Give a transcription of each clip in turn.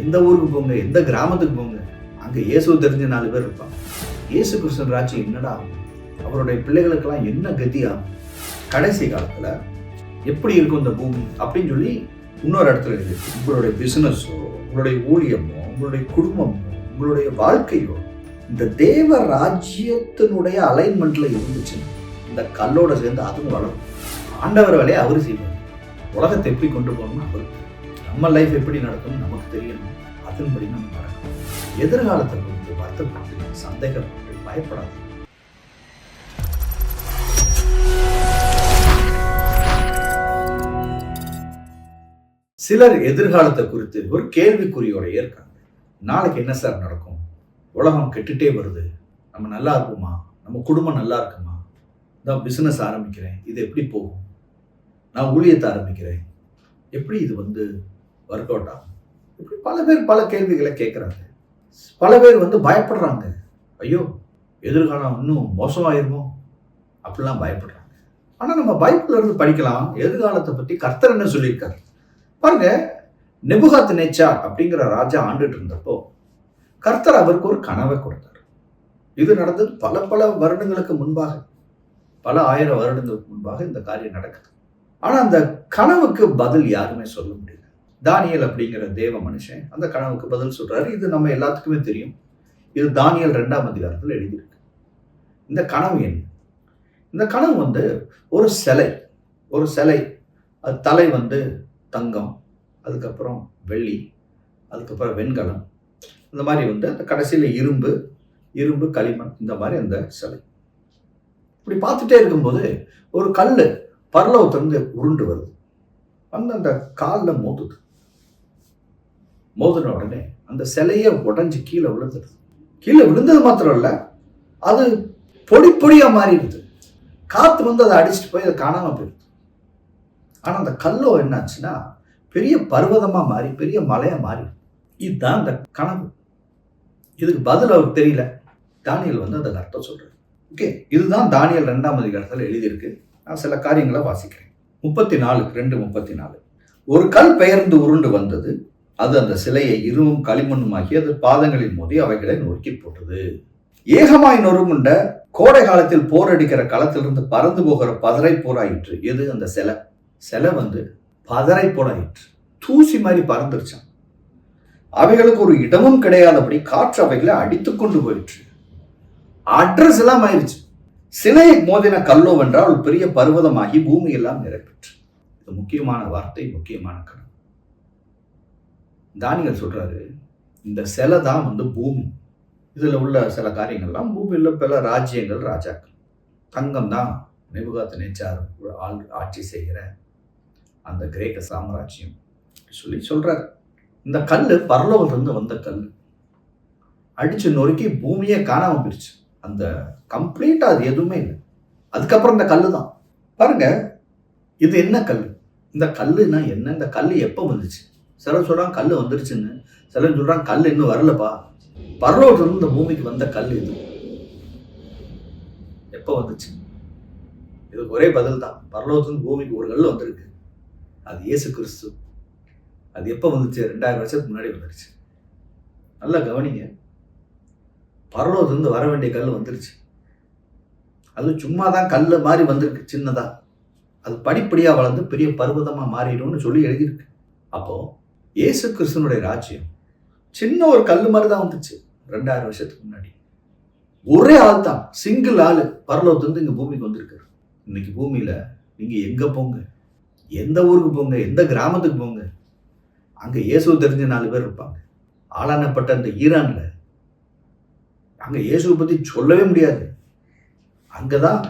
எந்த ஊருக்கு போங்க எந்த கிராமத்துக்கு போங்க அங்கே இயேசு தெரிஞ்ச நாலு பேர் இருப்பாங்க. இயேசு கிருஷ்ணன் ராஜ்யம் என்னடா? அவருடைய பிள்ளைகளுக்கெல்லாம் என்ன கதியாகும் கடைசி காலத்தில் எப்படி இருக்கும் இந்த பூமி அப்படின்னு சொல்லி இன்னொரு இடத்துல இருக்குது உங்களுடைய பிசினஸோ உங்களுடைய ஊழியமோ உங்களுடைய குடும்பமோ உங்களுடைய வாழ்க்கையோ இந்த தேவ ராஜ்யத்தினுடைய அலைன்மெண்ட்ல இருந்துச்சு இந்த கல்லோட சேர்ந்து அதுவும் வளரும். ஆண்டவர் வேலையை அவர் செய்வார். உலகத்தை எப்படி கொண்டு போகணும்னு அவர் நம்ம லைஃப் எப்படி நடக்கும் நமக்கு தெரியணும் அதன்படி நம்ம நடக்கணும். எதிர்காலத்தை குறித்து வருத்தப்பட்டு சந்தேகப்பட்டு பயப்படாது சிலர் எதிர்காலத்தை குறித்து ஒரு கேள்விக்குறியோட இருக்காங்க. நாளைக்கு என்ன சார் நடக்கும்? உலகம் கெட்டுட்டே வருது. நம்ம நல்லா இருப்போமா நம்ம குடும்பம் நல்லா இருக்குமா? நான் பிஸ்னஸ் ஆரம்பிக்கிறேன். இது எப்படி போகும்? நான் ஊழியத்தை ஆரம்பிக்கிறேன். எப்படி இது வந்து ஒர்க் அவுட் ஆகும். இப்படி பல பேர் பல கேள்விகளை கேட்குறாங்க. பல பேர் வந்து பயப்படுறாங்க. ஐயோ எதிர்காலம் இன்னும் மோசமாயிருமோ? அப்படிலாம் பயப்படுறாங்க. ஆனால் நம்ம பைபிள்ல இருந்து படிக்கலாம். எதிர்காலத்தை பற்றி கர்த்தர் என்ன சொல்லியிருக்காரு? பாருங்க நெபுகாத் நேச்சா அப்படிங்கிற ராஜா ஆண்டுட்டு இருந்தப்போ கர்த்தர் அவருக்கு ஒரு கனவை கொடுத்தார். இது நடந்தது பல பல வருடங்களுக்கு முன்பாக. பல ஆயிரம் வருடங்களுக்கு முன்பாக இந்த காரியம் நடக்குது. ஆனால் அந்த கனவுக்கு பதில் யாருமே சொல்ல முடியல. தானியல் அப்படிங்கிற தேவ மனுஷன் அந்த கனவுக்கு பதில் சொல்றாரு. இது நம்ம எல்லாத்துக்குமே தெரியும். இது தானியல் ரெண்டாம் அதிகாரத்தில் எழுதியிருக்கு. இந்த கனவு என்ன? இந்த கனவு வந்து ஒரு சிலை. ஒரு சிலை. அது தலை வந்து தங்கம். அதுக்கப்புறம் வெள்ளி. அதுக்கப்புறம் வெண்கலம். இந்த மாதிரி வந்து அந்த கடைசியில் இரும்பு இரும்பு களிமண் இந்த மாதிரி அந்த சிலை. இப்படி பார்த்துட்டே இருக்கும்போது ஒரு கல் பரலவத்திலிருந்து உருண்டு வருது. வந்து அந்த காலில் மோதுது. மோதின உடனே அந்த சிலையை உடஞ்சி கீழே விழுந்துடுது. கீழே விழுந்தது மாத்திரம் இல்லை அது பொடி பொடியாக மாறிடுது. காற்று வந்து அதை அடிச்சுட்டு போய் அதை காணாமல் போயிடுது. ஆனால் அந்த கல்லோ என்னாச்சுன்னா பெரிய பர்வதமாக மாறி பெரிய மலையாக மாறி. இதுதான் அந்த கனவு. இதுக்கு பதில் அவருக்கு தெரியல. தானியல் வந்து அதுக்கு அர்த்தம் சொல்கிறார் ஓகே இதுதான் தானியல் ரெண்டாம் அதிகாரத்தில் எழுதியிருக்கு. நான் சில காரியங்களை வாசிக்கிறேன். முப்பத்தி நாலு ரெண்டு முப்பத்தி நாலு. ஒரு கல் பெயர்ந்து உருண்டு வந்தது அது அந்த சிலையை இருவும் களிமண்ணுமாகி அது பாதங்களின் மோதி அவைகளை நோக்கி போட்டது. ஏகமாய் நொறுமுண்ட கோடை காலத்தில் போர் அடிக்கிற களத்திலிருந்து பறந்து போகிற பதரை போராயிற்று எது அந்த சிலை? சிலை வந்து பதரை போலாயிற்று தூசி மாதிரி பறந்துருச்சான் அவைகளுக்கு ஒரு இடமும் கிடையாதபடி காற்று அவைகளை அடித்து கொண்டு போயிற்று. அட்ரஸ் எல்லாம் ஆயிடுச்சு சிலையை மோதின கல்லோ வென்றால் ஒரு பெரிய பருவதமாகி பூமி எல்லாம் நிரப்பிற்று. இது முக்கியமான வார்த்தை முக்கியமான கணம் தானியல் சொல்கிறாரு இந்த சிலை தான் வந்து பூமி. இதில் உள்ள சில காரியங்கள்லாம் பூமியில் பல ராஜ்யங்கள் ராஜாக்கள். தங்கம் தான் நிபுகாத்து நேச்சார் ஆள் ஆட்சி செய்கிற அந்த கிரேக்க சாம்ராஜ்யம் சொல்லி சொல்கிறார் இந்த கல் பரலோகத்திலிருந்து வந்த கல். அடித்து நொறுக்கி பூமியே காணாமல் போயிடுச்சு அந்த கம்ப்ளீட்டாக அது எதுவுமே இல்லை. அதுக்கப்புறம் இந்த கல் தான். பாருங்கள் இது என்ன கல் இந்த கல்லுனா என்ன? இந்த கல் எப்போ வந்துச்சு? சிலர் சொல்கிறான் கல் வந்துருச்சுன்னு. சிலர் சொல்கிறான் கல் இன்னும் வரலப்பா. பரலோகத்திலிருந்து இந்த பூமிக்கு வந்த கல் இது. எப்போ வந்துச்சு? இதுக்கு ஒரே பதில் தான். பரலோகத்திலிருந்து பூமிக்கு ஒரு கல் வந்திருக்கு. அது இயேசு கிறிஸ்து. அது எப்போ வந்துச்சு? ரெண்டாயிரம் வருஷத்துக்கு முன்னாடி வந்துருச்சு. நல்லா கவனிங்க. பரலோகத்துலேருந்து வர வேண்டிய கல் வந்துருச்சு. அது சும்மா தான் கல் மாதிரி வந்திருக்கு சின்னதாக அது படிப்படியாக வளர்ந்து பெரிய பர்வதமாக மாறிடும்னு சொல்லி எழுதியிருக்கு. அப்போது இயேசு கிறிஸ்தனுடைய ராஜ்யம். சின்ன ஒரு கல் மாதிரி தான் வந்துச்சு ரெண்டாயிரம் வருஷத்துக்கு முன்னாடி. ஒரே ஆள் தான் சிங்கிள் ஆள் பரலோகத்துலேருந்து இங்கே பூமிக்கு வந்திருக்காரு. இன்னைக்கு பூமியில் நீங்கள் எங்கே போங்க? எந்த ஊருக்கு போங்க? எந்த கிராமத்துக்கு போங்க? அங்கே இயேசு தெரிஞ்ச நாலு பேர் இருப்பாங்க. ஆளானப்பட்ட அந்த ஈரானில் அங்கே இயேசுவை பற்றி சொல்லவே முடியாது. அங்கே தான்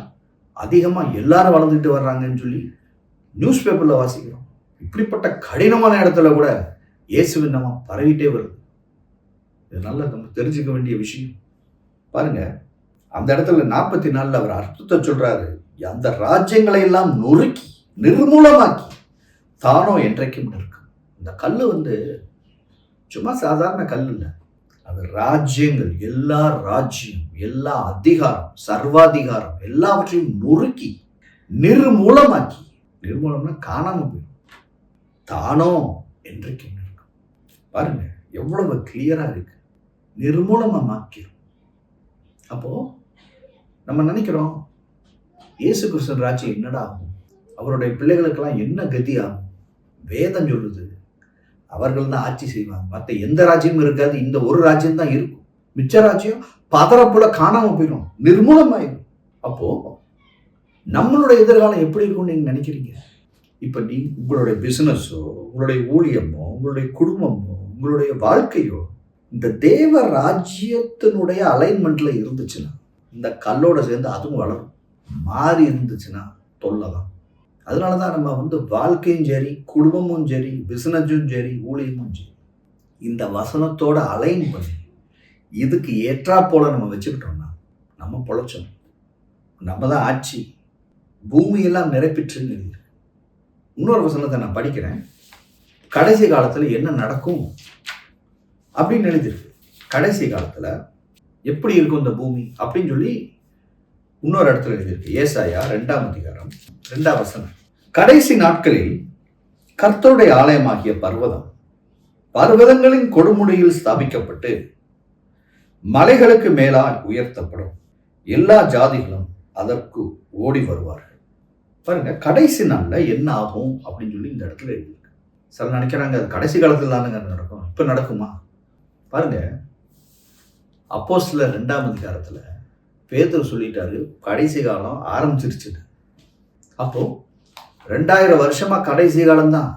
அதிகமாக எல்லாரும் வளர்ந்துட்டு வர்றாங்கன்னு சொல்லி நியூஸ் பேப்பரில் வாசிக்கிறோம். இப்படிப்பட்ட கடினமான இடத்துல கூட இயேசுவின் நம்ம பரவிட்டே வருது. இதனால் நம்ம தெரிஞ்சுக்க வேண்டிய விஷயம். பாருங்க அந்த இடத்துல நாற்பத்தி நாலில் அவர் அர்த்தத்தை சொல்றாரு. அந்த ராஜ்யங்களை எல்லாம் நொறுக்கி நிர்மூலமாக்கி தானோ என்றைக்கும் நிற்கும். இந்த கல் வந்து சும்மா சாதாரண கல் இல்லை. அது ராஜ்யங்கள் எல்லா ராஜ்யம் எல்லா அதிகாரம் சர்வாதிகாரம் எல்லாவற்றையும் நொறுக்கி நிர்மூலமாக்கி. நிர்மூலம்னா காணாம போயிடும். தானோ என்றைக்கும் நிற்கும் பாருங்க எவ்வளவு கிளியரா இருக்கு. நிர்மூலமாக்கிரும் அப்போ நம்ம நினைக்கிறோம் இயேசு கிருஷ்ணன் ராஜ்யம் என்னடா ஆகும்? அவருடைய பிள்ளைகளுக்கெல்லாம் என்ன கதி ஆகும் வேதம் சொல்லுது அவர்கள் தான் ஆட்சி செய்வாங்க. மற்ற எந்த ராஜ்யமும் இருக்காது. இந்த ஒரு ராஜ்யம் தான் இருக்கும். மிச்ச ராஜ்யம் பதறப்புல காணாம போயிடும் நிர்மூலமாயிடும் அப்போ நம்மளுடைய எதிர்காலம் எப்படி இருக்கும்னு நீங்க நினைக்கிறீங்க? இப்ப நீ உங்களுடைய பிசினஸோ உங்களுடைய ஊழியமோ உங்களுடைய குடும்பமோ உங்களுடைய வாழ்க்கையோ இந்த தேவ ராஜ்யத்தினுடைய அலைன்மெண்ட்ல இருந்துச்சுன்னா இந்த கல்லோட சேர்ந்து அதுவும் வளரும். மாறி இருந்துச்சுன்னா தொல்லை தான் அதனால தான் நம்ம வந்து வாழ்க்கையும் சரி குடும்பமும் சரி பிஸ்னஸும் சரி ஊழியமும் சரி இந்த வசனத்தோட அலைன் பண்ணி இதுக்கு ஏற்றா போல நம்ம வச்சுக்கிட்டோம்னா நம்ம பொழைச்சோம். நம்ம தான் ஆட்சி. பூமியெல்லாம் நிரப்பிற்றுன்னு இன்னொரு வசனத்தை நான் படிக்கிறேன். கடைசி காலத்தில் என்ன நடக்கும் அப்படின்னு எழுதியிருக்கு. கடைசி காலத்தில் எப்படி இருக்கும் இந்த பூமி அப்படின்னு சொல்லி இன்னொரு இடத்துல எழுதியிருக்கு. ஏசாயா ரெண்டாம் அதிகாரம் ரெண்டாம் வசனம். கடைசி நாட்களில் கர்த்தருடைய ஆலயமாகிய பர்வதம் பர்வதங்களின் கொடுமுடியில் ஸ்தாபிக்கப்பட்டு மலைகளுக்கு மேலாய் உயர்த்தப்படும். எல்லா ஜாதிகளும் அதற்கு ஓடி வருவார்கள். பாருங்க கடைசி நாளில் என்ன ஆகும் அப்படின்னு சொல்லி இந்த இடத்துல எழுதியிருக்கு. சில நினைக்கிறாங்க அது கடைசி காலத்தில் தானுங்க நடக்கும். இப்போ நடக்குமா? பாருங்க. அப்போ சில ரெண்டாம் அதிகாரத்தில் பேதர் சொல்லிட்டாரு கடைசி காலம் ஆரம்பிச்சிருச்சுன்னு. அப்போ ரெண்டாயிரம் வருஷமா கடைசி காலம்தான்.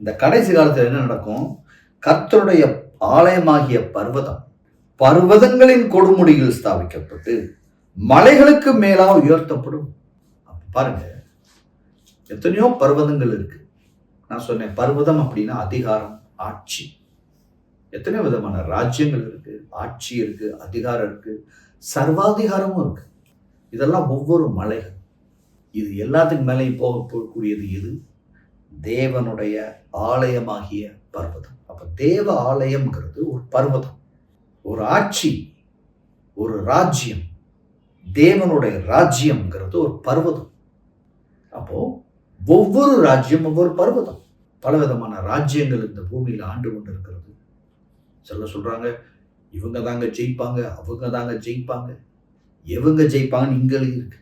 இந்த கடைசி காலத்தில் என்ன நடக்கும்? கர்த்தருடைய ஆலயமாகிய பர்வதம் பர்வதங்களின் கொடுமுடியில் ஸ்தாபிக்கப்பட்டு மலைகளுக்கு மேலாக உயர்த்தப்படும். பாருங்க எத்தனையோ பர்வதங்கள் இருக்கு. நான் சொன்னேன் பர்வதம் அப்படின்னா அதிகாரம் ஆட்சி. எத்தனை விதமான ராஜ்யங்கள் இருக்கு? ஆட்சி இருக்கு அதிகாரம் இருக்கு சர்வாதிகாரமும் இருக்கு. இதெல்லாம் ஒவ்வொரு மலைகள். இது எல்லாத்துக்கு மேலேயும் போக போகக்கூடியது இது தேவனுடைய ஆலயமாகிய பர்வதம். அப்ப தேவ ஆலயம்ங்கிறது ஒரு பர்வதம். ஒரு ஆட்சி ஒரு ராஜ்யம். தேவனுடைய ராஜ்யம்ங்கிறது ஒரு பர்வதம். ஒவ்வொரு ராஜ்யம் ஒவ்வொரு பர்வதம். பலவிதமான ராஜ்யங்கள் இந்த பூமியில் ஆண்டு கொண்டு இருக்கிறது சில சொல்கிறாங்க இவங்க தாங்க ஜெயிப்பாங்க அவங்க தாங்க ஜெயிப்பாங்க. எவங்க ஜெயிப்பாங்கன்னு இங்கே இருக்கு.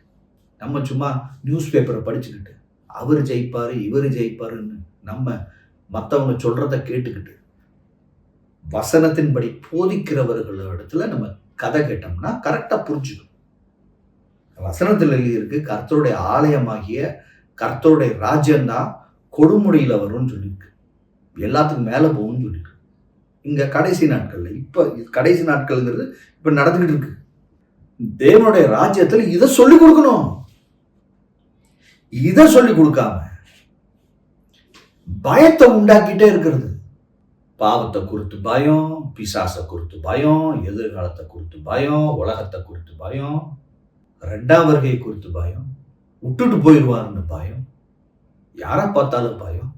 நம்ம சும்மா நியூஸ் பேப்பரை படிச்சுக்கிட்டு அவர் ஜெயிப்பார் இவர் ஜெயிப்பாருன்னு நம்ம மற்றவங்க சொல்கிறத கேட்டுக்கிட்டு வசனத்தின்படி போதிக்கிறவர்கள் இடத்துல நம்ம கதை கேட்டோம்னா கரெக்டாக புரிஞ்சுக்கணும். வசனத்தில் எழுதியிருக்கு கர்த்தருடைய ஆலயமாகிய கர்த்தருடைய ராஜ்யந்தான் கொடுமுடியில் வரும்னு சொல்லியிருக்கு. எல்லாத்துக்கும் மேலே போகும்னு சொல்லியிருக்கு. இங்க கடைசி நாட்கள்ல இப்ப கடைசி நாட்கள்ங்கிறது இப்போ நடந்துக்கிட்டு இருக்கு. தேவனுடைய ராஜ்யத்தில் இதை சொல்லி கொடுக்கணும். இதை சொல்லி கொடுக்காம பயத்தை உண்டாக்கிட்டே இருக்கிறது. பாவத்தை குறித்து பயம் பிசாசை குறித்து பயம் எதிர்காலத்தை குறித்து பயம் உலகத்தை குறித்து பயம் ரெண்டாம் வருகை குறித்து பயம். விட்டுட்டு போயிடுவாருன்னு பயம். யாரை பார்த்தாலும் பயம்.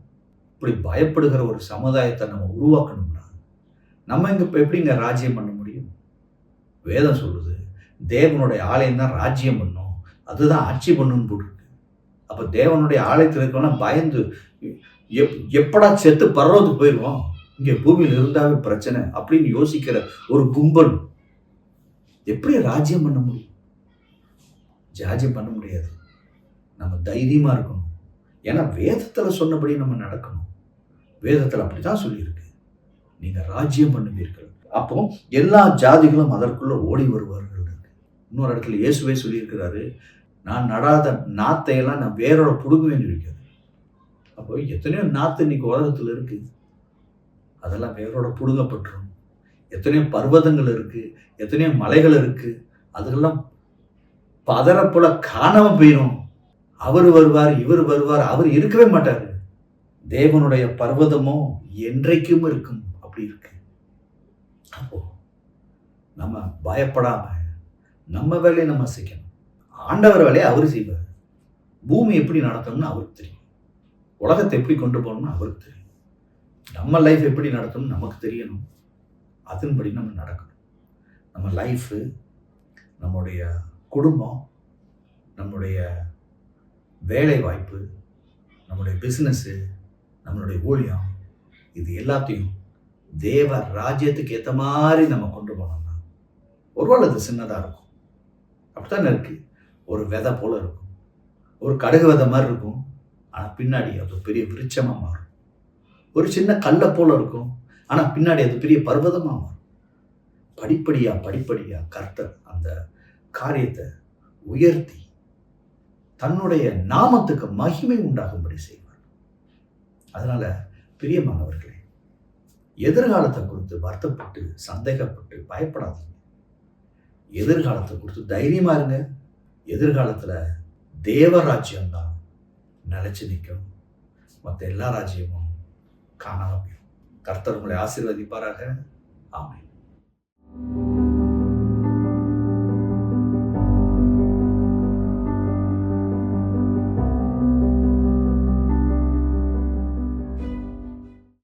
இப்படி பயப்படுகிற ஒரு சமுதாயத்தை நம்ம உருவாக்கணும்னா நம்ம இங்கே இப்போ எப்படிங்க ராஜ்யம் பண்ண முடியும்? வேதம் சொல்லுது தேவனுடைய ஆலயம் தான் ராஜ்யம் பண்ணும். அதுதான் ஆட்சி பண்ணுன்னு போட்டிருக்கு. அப்போ தேவனுடைய ஆலயத்தில் இருக்கவனா பயந்து எப் எப்படா செத்து பர்வத்துக்கு போயிடுவோம் இங்கே பூமியில் இருந்தாவே பிரச்சனை அப்படின்னு யோசிக்கிற ஒரு கும்பல். எப்படி ராஜ்யம் பண்ண முடியும்? ஜாஜ்யம் பண்ண முடியாது. நம்ம தைரியமாக இருக்கணும். ஏன்னா வேதத்தில் சொன்னபடி நம்ம நடக்கணும். வேதத்தில் அப்படி தான் சொல்லியிருக்கு. நீங்கள் ராஜ்யம் பண்ணுவீர்கள். அப்போ எல்லா ஜாதிகளும் அதற்குள்ளே ஓடி வருவார்கள் இன்னொரு இடத்துல இயேசுவே சொல்லியிருக்கிறாரு நான் நடாத நாத்தையெல்லாம் நான் வேரோட புடுங்குவேன்னு சொல்லியிருக்காரு. அப்போ எத்தனையோ நாத்து இன்னைக்கு உலகத்தில் இருக்குது அதெல்லாம் வேரோட புடுங்கப்பட்டுரும். எத்தனையோ பர்வதங்கள் இருக்குது எத்தனையோ மலைகள் இருக்குது அதெல்லாம் பதறப்புல காணாமல் போயிடும் அவர் வருவார் இவர் வருவார் அவர் இருக்கவே மாட்டார். தேவனுடைய பர்வதமோ என்றைக்கும் இருக்கும். அப்படி இருக்கு. அப்போ நம்ம பயப்படாம நம்ம வேலையை நம்ம செய்யணும். ஆண்டவர் வேலையை அவர் செய்வார். பூமி எப்படி நடத்தணும்னு அவருக்கு தெரியும். உலகத்தை எப்படி கொண்டு போகணும்னு அவருக்கு தெரியும். நம்ம லைஃப் எப்படி நடத்தணும்னு நமக்கு தெரியணும். அதன்படி நம்ம நடக்கணும். நம்ம லைஃபு நம்முடைய குடும்பம் நம்முடைய வேலை வாய்ப்பு பிஸ்னஸ்ஸு நம்மளுடைய ஊழியம் இது எல்லாத்தையும் தேவ ராஜ்யத்துக்கு ஏற்ற மாதிரி நம்ம கொண்டு போனோம்னா ஒருவேளை அது சின்னதாக இருக்கும். அப்படித்தானே இருக்கு? ஒரு விதை போல இருக்கும். ஒரு கடுகு விதை மாதிரி இருக்கும். ஆனால் பின்னாடி அது பெரிய விருட்சமாக மாறும். ஒரு சின்ன கல்லை போல் இருக்கும். ஆனால் பின்னாடி அது பெரிய பர்வதமாக மாறும். படிப்படியாக படிப்படியாக கர்த்தர் அந்த காரியத்தை உயர்த்தி தன்னுடைய நாமத்துக்கு மகிமை உண்டாகும்படி செய்வார். அதனால பிரியமானவர்களே எதிர்காலத்தை குறித்து வருத்தப்பட்டு சந்தேகப்பட்டு பயப்படாதீங்க. எதிர்காலத்தை குறித்து தைரியமா இருங்க. எதிர்காலத்துல தேவராஜ்யம் தான் நிலைச்சு நிற்கும். மற்ற எல்லா ராஜ்யமும் காணாமல் போயிடும். கர்த்தர் உங்களை ஆசீர்வதிப்பாராக. ஆமென்.